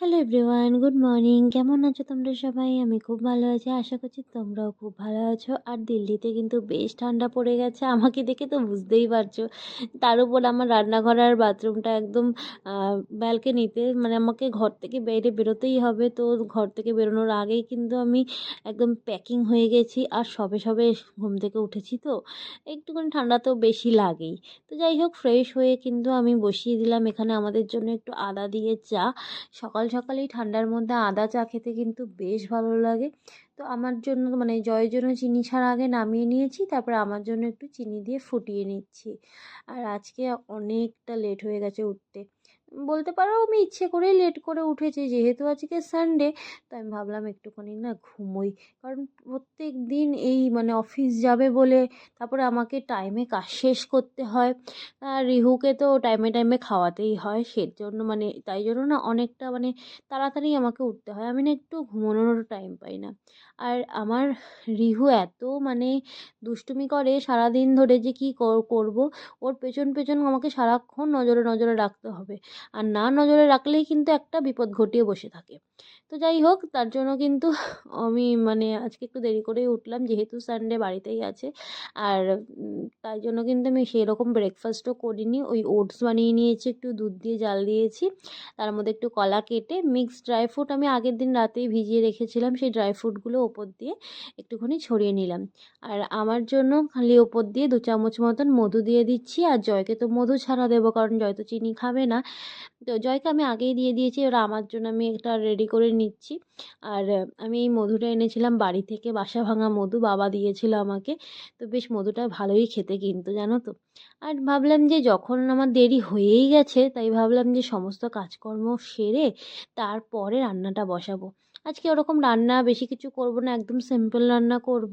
Hello everyone good morning কেমন আছো তোমরা সবাই? আমি খুব ভালো আছি। আশা করছি তোমরাও খুব ভালো আছো। আর দিল্লিতে কিন্তু বেশ ঠান্ডা পড়ে গেছে। আমাকে দেখে তো বুঝতেই পারছ। তার উপর আমার রান্নাঘর আর বাথরুমটা একদম ব্যালকনিতে মানে আমাকে ঘর থেকে বাইরে বেরোতেই হবে। তো ঘর থেকে বেরোনোর আগেই কিন্তু আমি একদম প্যাকিং হয়ে গেছি। আর সবে সবে ঘুম থেকে উঠেছি তো। একটুখানি ঠান্ডা তো বেশি লাগেই। তো যাই হোক ফ্রেশ হয়ে কিন্তু আমি বসিয়ে দিলাম। এখানে আমাদের জন্য একটু আদা দিয়ে চা। সকাল সকাল সকালেই ঠান্ডার মধ্যে আদা চা খেতে কিন্তু বেশ ভালো লাগে। তো আমার জন্য মানে জয়ের জন্য চিনি ছাড়া আগে নামিয়ে নিয়েছি, তারপর আমার জন্য একটু চিনি দিয়ে ফুটিয়ে নিচ্ছি। আর আজকে অনেকটা লেট হয়ে গেছে উঠতে। বলতে পারো আমি ইচ্ছে করেই লেট করে উঠেছি। যেহেতু আজকে সানডে তো আমি ভাবলাম একটুখানি না ঘুমোই। কারণ প্রত্যেক দিন এই মানে অফিস যাবে বলে তারপরে আমাকে টাইমে কাজ শেষ করতে হয়। আর রিহুকে তো টাইমে টাইমে খাওয়াতেই হয়। সেজন্য মানে তাই জন্য না অনেকটা মানে তাড়াতাড়ি আমাকে উঠতে হয়। আমি না একটু ঘুমানোরও টাইম পাই না। আর আমার রিহু এত মানে দুষ্টুমি করে সারাদিন ধরে যে কী করব, ওর পেছন পেছন আমাকে সারাক্ষণ নজরে নজরে রাখতে হবে। আর না নজরে রাখলেই কিন্তু একটা বিপদ ঘটিয়ে বসে থাকে। তো যাই হোক, তার জন্য কিন্তু আমি মানে আজকে একটু দেরি করেই উঠলাম, যেহেতু সানডে বাড়িতেই আছে। আর তাই জন্য কিন্তু আমি সেরকম ব্রেকফাস্টও করিনি। ওই ওটস বানিয়ে নিয়েছি, একটু দুধ দিয়ে জাল দিয়েছি। তার মধ্যে একটু কলা কেটে মিক্সড ড্রাই ফ্রুট আমি আগের দিন রাতেই ভিজিয়ে রেখেছিলাম, সেই ড্রাই ফ্রুটগুলো ওপর দিয়ে একটুখানি ছড়িয়ে নিলাম। আর আমার জন্য খালি ওপর দিয়ে দু চামচ মতন মধু দিয়ে দিচ্ছি। আর জয়কে তো মধু ছাড়া দেবো, কারণ জয় তো চিনি খাবে না। তো জয়কে আমি আগেই দিয়ে দিয়েছি, ওরা আমার জন্য আমি একটা রেডি করে নিচ্ছি। আর আমি এই মধুটা এনেছিলাম বাড়ি থেকে বাসা ভাঙা মধু, বাবা দিয়েছিল আমাকে। তো বেশ মধুটা ভালোই খেতে কিন্তু, জানো তো। আর ভাবলাম যে যখন আমার দেরি হয়েই গেছে, তাই ভাবলাম যে সমস্ত কাজকর্ম সেরে তারপরে রান্নাটা বসাবো। আজকে ওরকম রান্না বেশি কিছু করব না, একদম সিম্পল রান্না করব।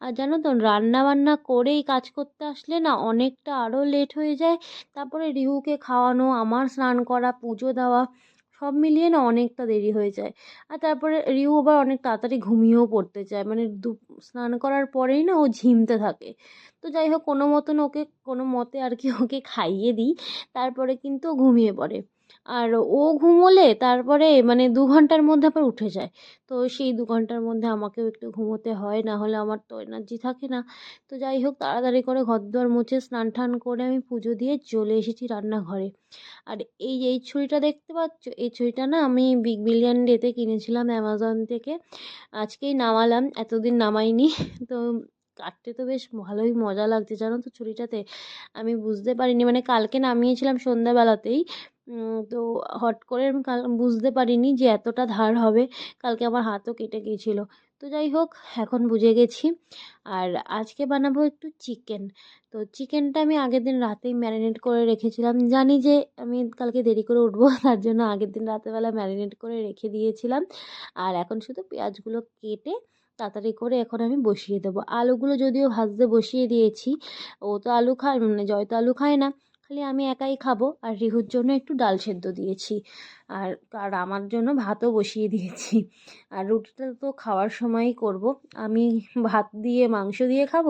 আর জানো তো, রান্না বান্না করেই কাজ করতে আসলে না অনেকটা আরও লেট হয়ে যায়। তারপরে রিহুকে খাওয়ানো, আমার স্নান করা, পুজো দেওয়া, সব মিলিয়ে না অনেকটা দেরি হয়ে যায়। আর তারপরে রিউ আবার অনেক তাড়াতাড়ি ঘুমিয়েও পড়তে চায়। মানে দু, স্নান করার পরেই না ও ঝিমতে থাকে। তো যাই হোক, কোনো মতন ওকে, কোনো মতে আর কি ওকে খাইয়ে দিই। তারপরে কিন্তু ঘুমিয়ে পড়ে। আর ও ঘুমোলে তারপরে মানে দু ঘণ্টার মধ্যে আবার উঠে যায়। তো সেই দু ঘণ্টার মধ্যে আমাকেও একটু ঘুমোতে হয়, না হলে আমার তো এনার্জি থাকে না। তো যাই হোক, তাড়াতাড়ি করে ঘর দুয়ার মুছে স্নান টান করে আমি পুজো দিয়ে চলে এসেছি রান্নাঘরে। আর এই এই ছুরিটা দেখতে পাচ্ছ? এই ছুরিটা না আমি বিগ বিলিয়ান ডেতে কিনেছিলাম অ্যামাজন থেকে। আজকেই নামালাম, এতদিন নামাইনি। তো কাটতে তো বেশ ভালোই মজা লাগছে, জানো তো ছুরিটাতে আমি বুঝতে পারিনি মানে কালকে নামিয়েছিলাম সন্ধ্যাবেলাতেই। তো হট করে আমি কাল, বুঝতে পারিনি যে এতটা ধার হবে। কালকে আমার হাতও কেটে গিয়েছিল। তো যাই হোক, এখন বুঝে গেছি। আর আজকে বানাবো একটু চিকেন। তো চিকেনটা আমি আগের দিন রাতেই ম্যারিনেট করে রেখেছিলাম। জানি যে আমি কালকে দেরি করে উঠবো, তার জন্য আগের দিন রাতেরবেলা ম্যারিনেট করে রেখে দিয়েছিলাম। আর এখন শুধু পেঁয়াজগুলো কেটে তাড়াতাড়ি করে এখন আমি বসিয়ে দেবো। আলুগুলো যদিও ভাজতে বসিয়ে দিয়েছি, ও তো আলু খায় মানে জয় তো আলু খায় না। খালি আমি একাই খাব আর রিহুর জন্য একটু ডাল সেদ্ধ দিয়েছি। আর আর আমার জন্য ভাতও বসিয়ে দিয়েছি। আর রুটিটা তো খাওয়ার সময়ই করব। আমি ভাত দিয়ে মাংস দিয়ে খাব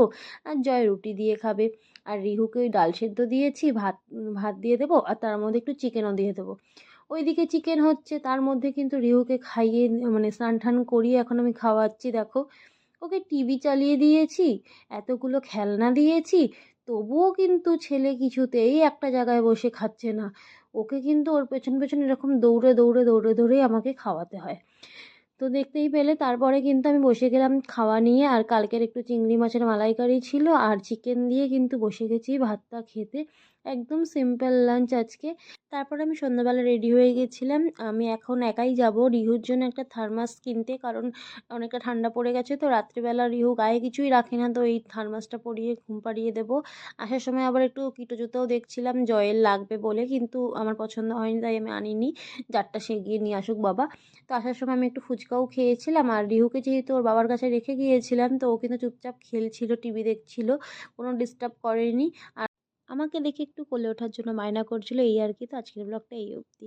আর জয় রুটি দিয়ে খাবে। আর রিহুকে ওই ডাল সেদ্ধ দিয়েছি, ভাত ভাত দিয়ে দেবো আর তার মধ্যে একটু চিকেনও দিয়ে দেবো। ওইদিকে চিকেন হচ্ছে, তার মধ্যে কিন্তু রিহুকে খাইয়ে মানে স্নান টান করিয়ে এখন আমি খাওয়াচ্ছি, দেখো। ওকে টিভি চালিয়ে দিয়েছি, এতগুলো খেলনা দিয়েছি, তবুও কিন্তু ছেলে কিছুতেই একটা জায়গায় বসে খাচ্ছে না। ওকে কিন্তু ওর পেছন পেছন এরকম দৌড়ে দৌড়ে দৌড়ে দৌড়েই আমাকে খাওয়াতে হয়। তো দেখতেই পেলে তারপরে কিন্তু আমি বসে গেলাম খাওয়া নিয়ে, আর কালকের একটু চিংড়ি মাছের মালাইকারি ছিল আর চিকেন দিয়ে কিন্তু বসে গেছি ভাতটা খেতে। একদম সিম্পল লাঞ্চ আজকে। তারপর আমি সন্ধ্যাবেলা রেডি হয়ে গেছিলাম। আমি এখন একাই যাব। রিহুর জন্য একটা থার্মাস কিনতে, কারণ অনেকটা ঠান্ডা পড়ে গেছে তো, রাত্রিবেলা রিহু গায়ে কিছুই রাখে না, তো এই থার্মাসটা পরিয়ে ঘুম পাড়িয়ে দেবো। আসার সময় আবার একটু কিটো জুতোও দেখছিলাম জয়ের লাগবে বলে, কিন্তু আমার পছন্দ হয়নি, তাই আমি আনিনি। যারটা সে গিয়ে নিয়ে আসুক বাবা। তো আসার সময় আমি একটু ফুচকাও খেয়েছিলাম। আর রিহুকে যেহেতু ওর বাবার কাছে রেখে গিয়েছিলাম, তো ও কিন্তু চুপচাপ খেলছিল, টিভি দেখছিল, কোনো ডিস্টার্ব করেনি। আর আমাকে দেখে একটু কোলে ওঠার জন্য বায়না করছিল, এই আর কি। তো আজকের ব্লগটা এই অবধি।